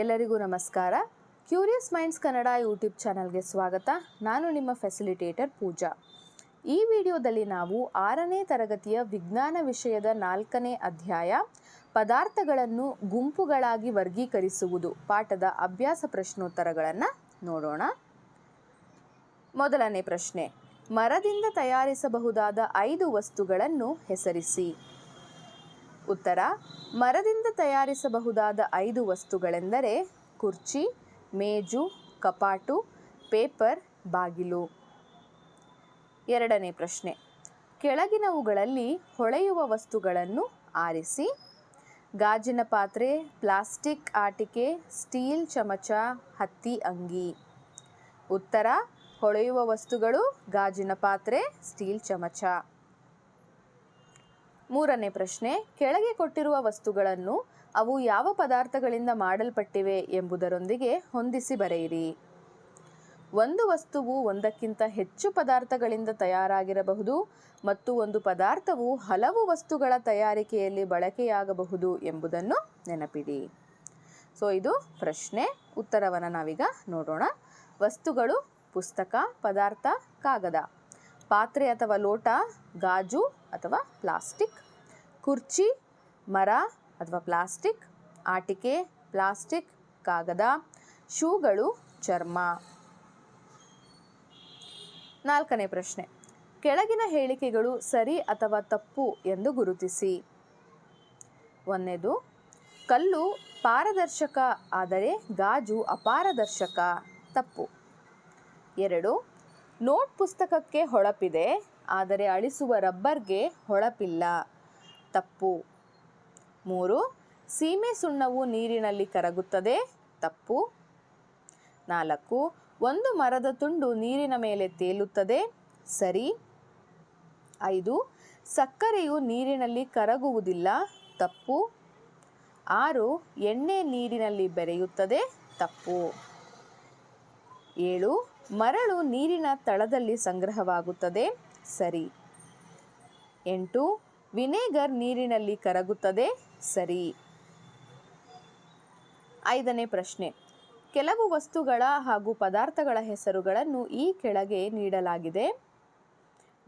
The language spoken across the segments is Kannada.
ಎಲ್ಲರಿಗೂ ನಮಸ್ಕಾರ. ಕ್ಯೂರಿಯಸ್ ಮೈಂಡ್ಸ್ ಕನ್ನಡ ಯೂಟ್ಯೂಬ್ ಚಾನಲ್ಗೆ ಸ್ವಾಗತ. ನಾನು ನಿಮ್ಮ ಫೆಸಿಲಿಟೇಟರ್ ಪೂಜಾ. ಈ ವಿಡಿಯೋದಲ್ಲಿ ನಾವು ಆರನೇ ತರಗತಿಯ ವಿಜ್ಞಾನ ವಿಷಯದ ನಾಲ್ಕನೇ ಅಧ್ಯಾಯ, ಪದಾರ್ಥಗಳನ್ನು ಗುಂಪುಗಳಾಗಿ ವರ್ಗೀಕರಿಸುವುದು ಪಾಠದ ಅಭ್ಯಾಸ ಪ್ರಶ್ನೋತ್ತರಗಳನ್ನು ನೋಡೋಣ. ಮೊದಲನೇ ಪ್ರಶ್ನೆ, ಮರದಿಂದ ತಯಾರಿಸಬಹುದಾದ ಐದು ವಸ್ತುಗಳನ್ನು ಹೆಸರಿಸಿ. ಉತ್ತರ, ಮರದಿಂದ ತಯಾರಿಸಬಹುದಾದ ಐದು ವಸ್ತುಗಳೆಂದರೆ ಕುರ್ಚಿ, ಮೇಜು, ಕಪಾಟು, ಪೇಪರ್, ಬಾಗಿಲು. ಎರಡನೇ ಪ್ರಶ್ನೆ, ಕೆಳಗಿನವುಗಳಲ್ಲಿ ಹೊಳೆಯುವ ವಸ್ತುಗಳನ್ನು ಆರಿಸಿ, ಗಾಜಿನ ಪಾತ್ರೆ, ಪ್ಲಾಸ್ಟಿಕ್ ಆಟಿಕೆ, ಸ್ಟೀಲ್ ಚಮಚ, ಹತ್ತಿ ಅಂಗಿ. ಉತ್ತರ, ಹೊಳೆಯುವ ವಸ್ತುಗಳು ಗಾಜಿನ ಪಾತ್ರೆ, ಸ್ಟೀಲ್ ಚಮಚ. ಮೂರನೇ ಪ್ರಶ್ನೆ, ಕೆಳಗೆ ಕೊಟ್ಟಿರುವ ವಸ್ತುಗಳನ್ನು ಅವು ಯಾವ ಪದಾರ್ಥಗಳಿಂದ ಮಾಡಲ್ಪಟ್ಟಿವೆ ಎಂಬುದರೊಂದಿಗೆ ಹೊಂದಿಸಿ ಬರೆಯಿರಿ. ಒಂದು ವಸ್ತುವು ಒಂದಕ್ಕಿಂತ ಹೆಚ್ಚು ಪದಾರ್ಥಗಳಿಂದ ತಯಾರಾಗಿರಬಹುದು ಮತ್ತು ಒಂದು ಪದಾರ್ಥವು ಹಲವು ವಸ್ತುಗಳ ತಯಾರಿಕೆಯಲ್ಲಿ ಬಳಕೆಯಾಗಬಹುದು ಎಂಬುದನ್ನು ನೆನಪಿಡಿ. ಸೊ ಇದು ಪ್ರಶ್ನೆ, ಉತ್ತರವನ್ನು ನಾವೀಗ ನೋಡೋಣ. ವಸ್ತುಗಳು, ಪುಸ್ತಕ, ಪದಾರ್ಥ, ಕಾಗದ. ಪಾತ್ರೆ ಅಥವಾ ಲೋಟ, ಗಾಜು ಅಥವಾ ಪ್ಲಾಸ್ಟಿಕ್. ಕುರ್ಚಿ, ಮರ ಅಥವಾ ಪ್ಲಾಸ್ಟಿಕ್, ಆಟಿಕೆ, ಪ್ಲಾಸ್ಟಿಕ್, ಕಾಗದ, ಶೂಗಳು, ಚರ್ಮ. ನಾಲ್ಕನೇ ಪ್ರಶ್ನೆ. ಕೆಳಗಿನ ಹೇಳಿಕೆಗಳು ಸರಿ ಅಥವಾ ತಪ್ಪು ಎಂದು ಗುರುತಿಸಿ. ಒಂದನೇದು, ಕಲ್ಲು ಪಾರದರ್ಶಕ ಆದರೆ ಗಾಜು ಅಪಾರದರ್ಶಕ, ತಪ್ಪು. ಎರಡು, ನೋಟ್ ಪುಸ್ತಕಕ್ಕೆ ಹೊಳಪಿದೆ ಆದರೆ ಅಳಿಸುವ ರಬ್ಬರ್ಗೆ ಹೊಳಪಿಲ್ಲ. ತಪ್ಪು. ಮೂರು, ಸೀಮೆ ಸುಣ್ಣವು ನೀರಿನಲ್ಲಿ ಕರಗುತ್ತದೆ, ತಪ್ಪು. ನಾಲ್ಕು, ಒಂದು ಮರದ ತುಂಡು ನೀರಿನ ಮೇಲೆ ತೇಲುತ್ತದೆ, ಸರಿ. ಐದು, ಸಕ್ಕರೆಯು ನೀರಿನಲ್ಲಿ ಕರಗುವುದಿಲ್ಲ, ತಪ್ಪು. ಆರು, ಎಣ್ಣೆ ನೀರಿನಲ್ಲಿ ಬೆರೆಯುತ್ತದೆ, ತಪ್ಪು. ಏಳು, ಮರಳು ನೀರಿನ ತಳದಲ್ಲಿ ಸಂಗ್ರಹವಾಗುತ್ತದೆ, ಸರಿ. ಎಂಟು ವಿನೇಗರ್ ನೀರಿನಲ್ಲಿ ಕರಗುತ್ತದೆ? ಸರಿ. ಐದನೇ ಪ್ರಶ್ನೆ. ಕೆಲವು ವಸ್ತುಗಳ ಹಾಗೂ ಪದಾರ್ಥಗಳ ಹೆಸರುಗಳನ್ನು ಈ ಕೆಳಗೆ ನೀಡಲಾಗಿದೆ.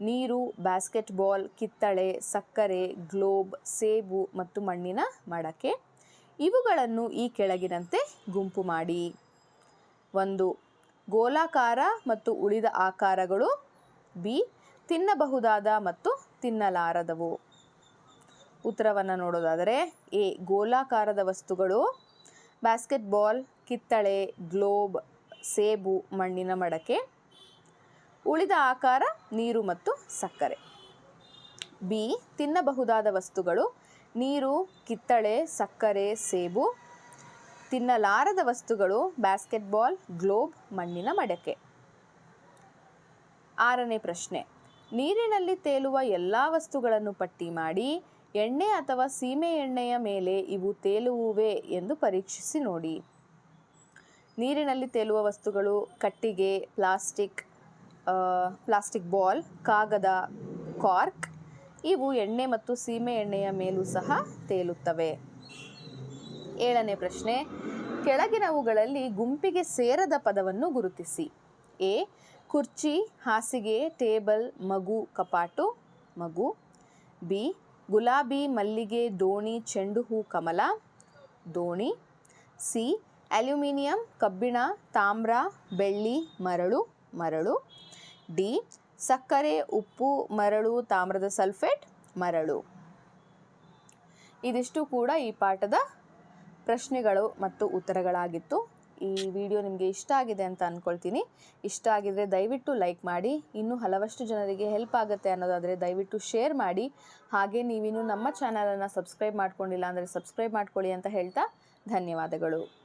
ನೀರು ಬ್ಯಾಸ್ಕೆಟ್ಬಾಲ್ ಕಿತ್ತಳೆ, ಸಕ್ಕರೆ, ಗ್ಲೋಬ್, ಸೇಬು ಮತ್ತು ಮಣ್ಣಿನ ಮಡಕೆ. ಇವುಗಳನ್ನು ಈ ಕೆಳಗಿನಂತೆ ಗುಂಪು ಮಾಡಿ. ಒಂದು, ಗೋಲಾಕಾರ ಮತ್ತು ಉಳಿದ ಆಕಾರಗಳು. ಬಿ, ತಿನ್ನಬಹುದಾದ ಮತ್ತು ತಿನ್ನಲಾರದವು. ಉತ್ತರವನ್ನು ನೋಡೋದಾದರೆ, ಎ, ಗೋಲಾಕಾರದ ವಸ್ತುಗಳು ಬ್ಯಾಸ್ಕೆಟ್ಬಾಲ್ ಕಿತ್ತಳೆ ಗ್ಲೋಬ್ ಸೇಬು, ಮಣ್ಣಿನ ಮಡಕೆ, ಉಳಿದ ಆಕಾರ, ನೀರು ಮತ್ತು ಸಕ್ಕರೆ. ಬಿ, ತಿನ್ನಬಹುದಾದ ವಸ್ತುಗಳು, ನೀರು, ಕಿತ್ತಳೆ, ಸಕ್ಕರೆ, ಸೇಬು, ತಿನ್ನಲಾರದ ವಸ್ತುಗಳು ಬ್ಯಾಸ್ಕೆಟ್ಬಾಲ್ ಗ್ಲೋಬ್ ಮಣ್ಣಿನ ಮಡಕೆ. ಆರನೇ ಪ್ರಶ್ನೆ, ನೀರಿನಲ್ಲಿ ತೇಲುವ ಎಲ್ಲ ವಸ್ತುಗಳನ್ನು ಪಟ್ಟಿ ಮಾಡಿ ಎಣ್ಣೆ ಅಥವಾ ಸೀಮೆ ಎಣ್ಣೆಯ ಮೇಲೆ ಇವು ತೇಲುವುವೆ ಎಂದು ಪರೀಕ್ಷಿಸಿ ನೋಡಿ. ನೀರಿನಲ್ಲಿ ತೇಲುವ ವಸ್ತುಗಳು ಕಟ್ಟಿಗೆ, ಪ್ಲಾಸ್ಟಿಕ್ ಪ್ಲಾಸ್ಟಿಕ್ ಬಾಲ್, ಕಾಗದ, ಕಾರ್ಕ್, ಇವು ಎಣ್ಣೆ ಮತ್ತು ಸೀಮೆ ಎಣ್ಣೆಯ ಮೇಲೂ ಸಹ ತೇಲುತ್ತವೆ. ಏಳನೇ ಪ್ರಶ್ನೆ. ಕೆಳಗಿನವುಗಳಲ್ಲಿ ಗುಂಪಿಗೆ ಸೇರದ ಪದವನ್ನು ಗುರುತಿಸಿ. ಎ. ಕುರ್ಚಿ, ಹಾಸಿಗೆ, ಟೇಬಲ್, ಮಗು, ಕಪಾಟು, ಮಗು. ಬಿ. ಗುಲಾಬಿ, ಮಲ್ಲಿಗೆ, ದೋಣಿ, ಚೆಂಡು ಹೂ, ಕಮಲ, ದೋಣಿ, ಸಿ, ಅಲ್ಯೂಮಿನಿಯಂ, ಕಬ್ಬಿಣ, ತಾಮ್ರ, ಬೆಳ್ಳಿ, ಮರಳು ಮರಳು, ಡಿ, ಸಕ್ಕರೆ, ಉಪ್ಪು, ಮರಳು, ತಾಮ್ರದ ಸಲ್ಫೇಟ್, ಮರಳು. ಇದಿಷ್ಟು ಕೂಡ ಈ ಪಾಠದ ಪ್ರಶ್ನೆಗಳು ಮತ್ತು ಉತ್ತರಗಳಾಗಿತ್ತು. ಈ ವಿಡಿಯೋ ನಿಮಗೆ ಇಷ್ಟ ಆಗಿದೆ ಅಂತ ಅಂದ್ಕೊಳ್ತೀನಿ ಇಷ್ಟ ಆಗಿದ್ರೆ ದಯವಿಟ್ಟು ಲೈಕ್ ಮಾಡಿ. ಇನ್ನೂ ಹಲವಷ್ಟು ಜನರಿಗೆ ಹೆಲ್ಪ್ ಆಗುತ್ತೆ ಅನ್ನೋದಾದರೆ ದಯವಿಟ್ಟು ಶೇರ್ ಮಾಡಿ. ಹಾಗೆ ನೀವಿನ್ನೂ ನಮ್ಮ ಚಾನಲನ್ನು ಸಬ್ಸ್ಕ್ರೈಬ್ ಮಾಡ್ಕೊಂಡಿಲ್ಲ ಅಂದರೆ ಸಬ್ಸ್ಕ್ರೈಬ್ ಮಾಡ್ಕೊಳ್ಳಿ ಅಂತ ಹೇಳ್ತಾ ಧನ್ಯವಾದಗಳು.